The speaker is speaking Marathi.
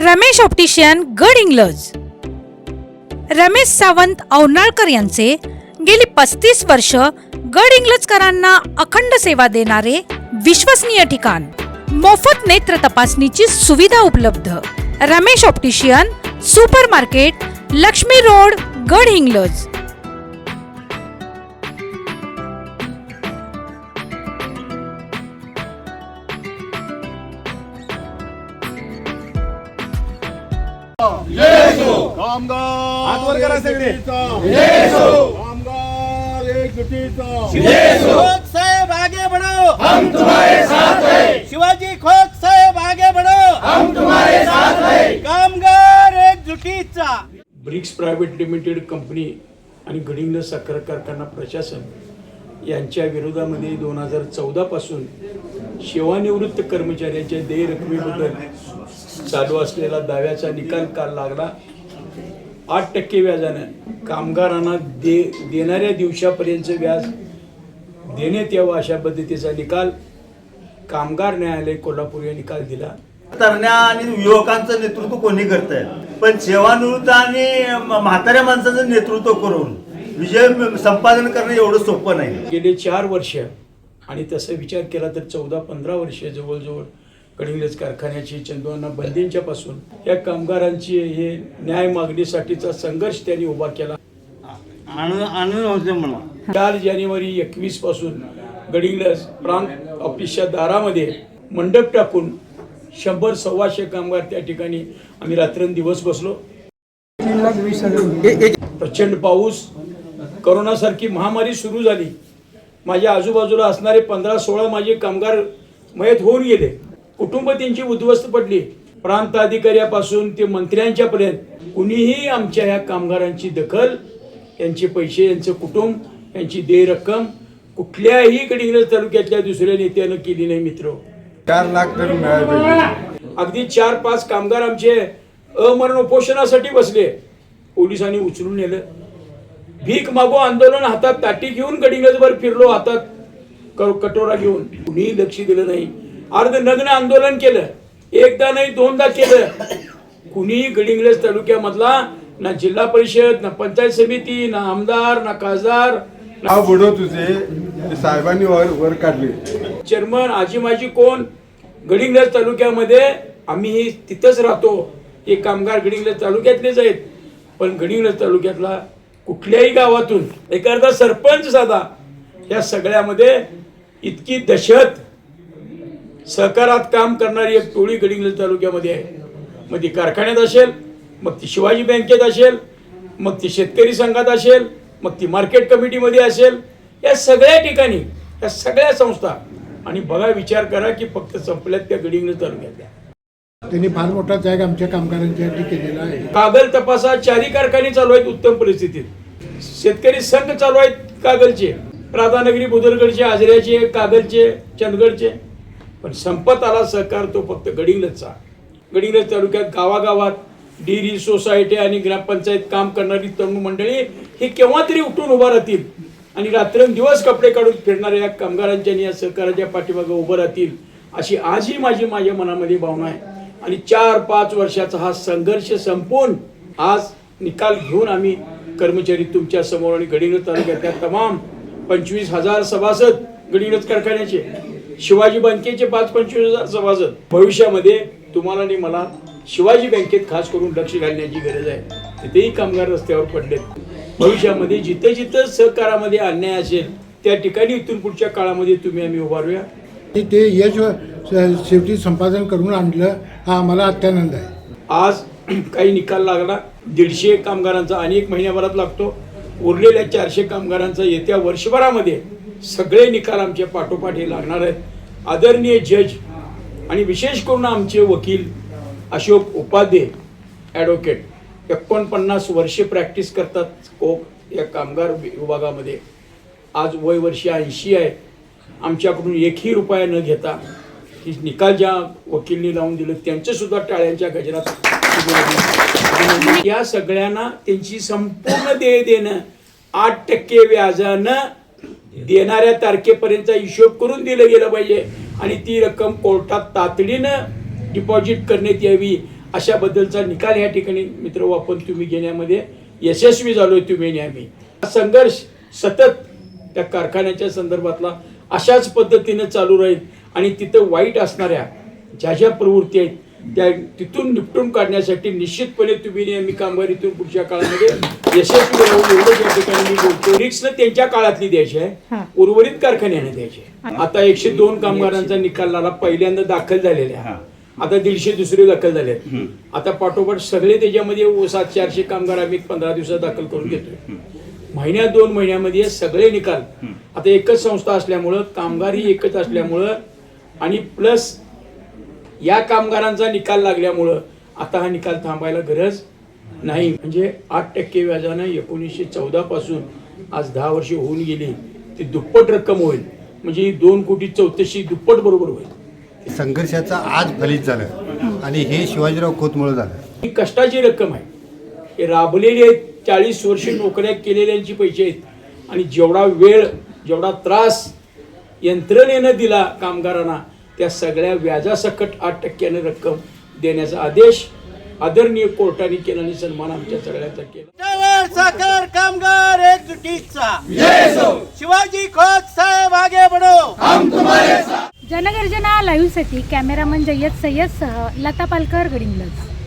रमेश ऑप्टिशियन गड इंग्लज रमेश सावंत औनाळकर यांचे गेली पस्तीस वर्ष गड इंग्लजकरांना अखंड सेवा देणारे विश्वसनीय ठिकाण. मोफत नेत्र तपासणीची सुविधा उपलब्ध. Ramesh optician super market Lakshmi road Gadhinglaj कामगार. कामगार एकजुटीचा. खोत साहेब आगे बढ़ो. हम तुम्हारे साथ हैं. शिवाजी खोत साहेब आगे बढ़ो. हम तुम्हारे साथ हैं. कामगार एकजुटीचा. ब्रिक्स प्रायव्हेट लिमिटेड कंपनी आणि गडिंग साखर कारखाना प्रशासन यांच्या विरोधामध्ये दोन हजार चौदापासून सेवानिवृत्त कर्मचाऱ्यांच्या देय रकमेबद्दल चालू असलेला दाव्याचा निकाल काल लागला. आठ टक्के व्याजानं कामगारांना दे देणाऱ्या दिवसापर्यंतचं व्याज देण्यात यावं अशा पद्धतीचा निकाल कामगार न्यायालय कोल्हापूर या निकाल दिला. तरण्या आणि युवकांचं नेतृत्व कोणी करत आहे पण सेवानिवृत्त आणि म्हाताऱ्या माणसाचं नेतृत्व करून विजय संपादन करणं एवढं सोपं नाही. गेले चार वर्ष आणि तसं विचार केला तर चौदा पंधरा वर्ष जवळजवळ कडिंगलज कारखान्याची चंदुअण्णा बंदींच्या पासून या कामगारांची हे न्याय मागणीसाठीचा संघर्ष त्यांनी उभा केला. होते म्हणा. चार जानेवारी एकवीसपासून गडिंग्लज प्रांत ऑफिसच्या दारामध्ये मंडप टाकून शंभर सव्वाशे कामगार त्या ठिकाणी आम्ही रात्रंदिवस बसलो. प्रचंड पाऊस करोनासारखी महामारी सुरू झाली. माझ्या आजूबाजूला असणारे पंधरा सोळा माझे कामगार मयत होऊन गेले. कुटुंब त्यांची उद्ध्वस्त पडली. प्रांत अधिकाऱ्यापासून ते मंत्र्यांच्या पर्यंत कुणीही आमच्या ह्या कामगारांची दखल यांचे पैसे यांचं कुटुंब यांची देय रक्कम कुठल्याही गडिंग्रज तालुक्यातल्या दुसऱ्या नेत्यानं केली नाही मित्र. चार लाख तरी मिळाले पाहिजे. अगदी चार पाच कामगार आमचे अमरण उपोषणासाठी बसले. पोलिसांनी उचलून नेलं. भीक मागो आंदोलन हातात ताटी घेऊन गडिंगजभर फिरलो हातात. कटोरा घेऊन कुणीही लक्ष दिलं नाही. अर्ध नग्न आंदोलन केलं. एकदा नाही दोनदा केलं. कुणीही गडिंग्लज तालुक्यामधला ना जिल्हा परिषद ना पंचायत समिती ना आमदार ना खासदार नाव बुडव तुझे. साहेबांनी वर वर काढले. चेअरमन आजी माझी कोण? गडिंग्लज तालुक्यामध्ये आम्ही तिथंच राहतो. हे कामगार गडिंग्लज तालुक्यातलेच आहेत. पण गडिंग्लज तालुक्यातला कुठल्याही गावातून एखादा सरपंच साधा या सगळ्यामध्ये इतकी दहशत सहकारात काम करणारी एक टोळी गडिंग्लज तालुक्यामध्ये आहे. मग ती कारखान्यात असेल मग ती शिवाजी बँकेत असेल मग ती शेतकरी संघात असेल मग ती मार्केट कमिटीमध्ये असेल या सगळ्या ठिकाणी या सगळ्या संस्था. आणि बघा विचार करा की फक्त संपल्यात त्या गडिंग्लज तालुक्यातल्या. त्यांनी फार मोठा त्याग आमच्या कामगारांच्यासाठी केलेला आहे. कागल तपासा चारी कारखाने चालू आहेत उत्तम परिस्थितीत. शेतकरी संघ चालू आहेत कागलचे. राधानगरी बुदरगडचे आजऱ्याचे कागलचे चंदगडचे. पण संपत आला सहकार तो फक्त गडिंग्लजचा गडिंगलज तालुक्यात गावागावात डेअरी सोसायटी आणि ग्रामपंचायत काम करणारी तरुण मंडळी ही केव्हा तरी उठून उभा राहतील? आणि रात्रंदिवस कपडे काढून फिरणाऱ्या या कामगारांच्या आणि या सहकाराच्या पाठीमागे उभं राहतील? अशी आजही माझी माझ्या मनामध्ये भावना आहे. आणि चार पाच वर्षाचा हा संघर्ष संपून आज निकाल घेऊन आम्ही कर्मचारी तुमच्यासमोर आणि गडिंगज तालुक्यातल्या तमाम पंचवीस हजार सभासद गडिंगज कारखान्याचे. शिवाजी बँकेचे पाच पंचवीस हजार सभासद. भविष्यामध्ये तुम्हाला आणि मला शिवाजी बँकेत खास करून लक्ष घालण्याची गरज आहे. तिथेही कामगार रस्त्यावर पडलेत. भविष्यामध्ये जिथं जिथं सहकारामध्ये अन्याय असेल त्या ठिकाणी इथून पुढच्या काळामध्ये तुम्ही आम्ही उभारूया ते यश शेवटी संपादन करून आणलं हा आम्हाला अत्यानंद आहे. आज काही निकाल लागला. दीडशे कामगारांचा आणि एक महिन्याभरात लागतो. उरलेल्या चारशे कामगारांचा येत्या वर्षभरामध्ये सगळे निकाल आमच्या पाठोपाठ हे लागणार आहेत. आदरणीय जज आणि विशेष करून आमचे वकील अशोक उपाध्ये ॲडव्होकेट एकोणपन्नास वर्षे प्रॅक्टिस करतात. कोक या कामगार विभागामध्ये. आज वय वर्ष ऐंशी आहे. आमच्याकडून एकही रुपया न घेता ही निकाल ज्या वकीलनी लावून दिलं त्यांचंसुद्धा टाळ्यांच्या गजरात या सगळ्यांना त्यांची संपूर्ण देय देणं आठ टक्के व्याजानं देणाऱ्या तारखेपर्यंतचा हिशोब करून दिलं गेलं पाहिजे. आणि ती रक्कम कोर्टात तातडीनं डिपॉझिट करण्यात यावी अशाबद्दलचा निकाल या ठिकाणी मित्र हो, वापर तुम्ही घेण्यामध्ये यशस्वी झालोय तुम्ही आणि आम्ही. संघर्ष सतत त्या कारखान्याच्या संदर्भातला अशाच पद्धतीनं चालू राहील. आणि तिथं वाईट असणाऱ्या ज्या ज्या प्रवृत्ती आहेत त्या तिथून निपटून काढण्यासाठी निश्चितपणे तुम्ही आणि आम्ही कामगारीतून पुढच्या काळामध्ये यशस्वी राहून एवढं या ठिकाणी मी बोलतो रिक्सनं त्यांच्या काळातली द्यायची आहे. उर्वरित कारखान्याने द्यायची आहे. आता एकशे दोन कामगारांचा निकाल लागला पहिल्यांदा दाखल झालेला आहे. आता दीडशे दुसरे दाखल झाले. आता पाठोपाठ सगळे त्याच्यामध्ये सात चारशे कामगार आम्ही पंधरा दिवसात दाखल करून घेतोय. महिन्यात दोन महिन्यामध्ये सगळे निकाल. आता एकच संस्था असल्यामुळं कामगार ही एकच असल्यामुळं आणि प्लस या कामगारांचा निकाल लागल्यामुळं आता हा निकाल थांबायला गरज नाही. म्हणजे आठ टक्के व्याजानं एकोणीसशे चौदा पासून आज दहा वर्षे होऊन गेली. ती दुप्पट रक्कम होईल. म्हणजे ही दोन कोटी चौतीसशे दुप्पट बरोबर होईल. संघर्षाचं आज फलित झालं. आणि हे शिवाजीराव खोतमुळं झालं. ही कष्टाची रक्कम आहे. हे राबलेली आहेत. चाळीस वर्ष नोकऱ्या केलेल्यांची पैसे आहेत. आणि जेवढा वेळ जेवढा त्रास यंत्रणेनं दिला कामगारांना त्या सगळ्या व्याजासकट आठ टक्क्याने रक्कम देण्याचा आदेश आदरणीय कोर्टाने केला आणि सन्मान आमच्या सगळ्यांचा केला. साखर कामगार एकजुटीचा. शिवाजी खोत साहेब आगे बढो. जनगर्जना लाईव्हसाठी कॅमेरामन जय्यद सय्यदसह लता पालकर गडिंग्लज.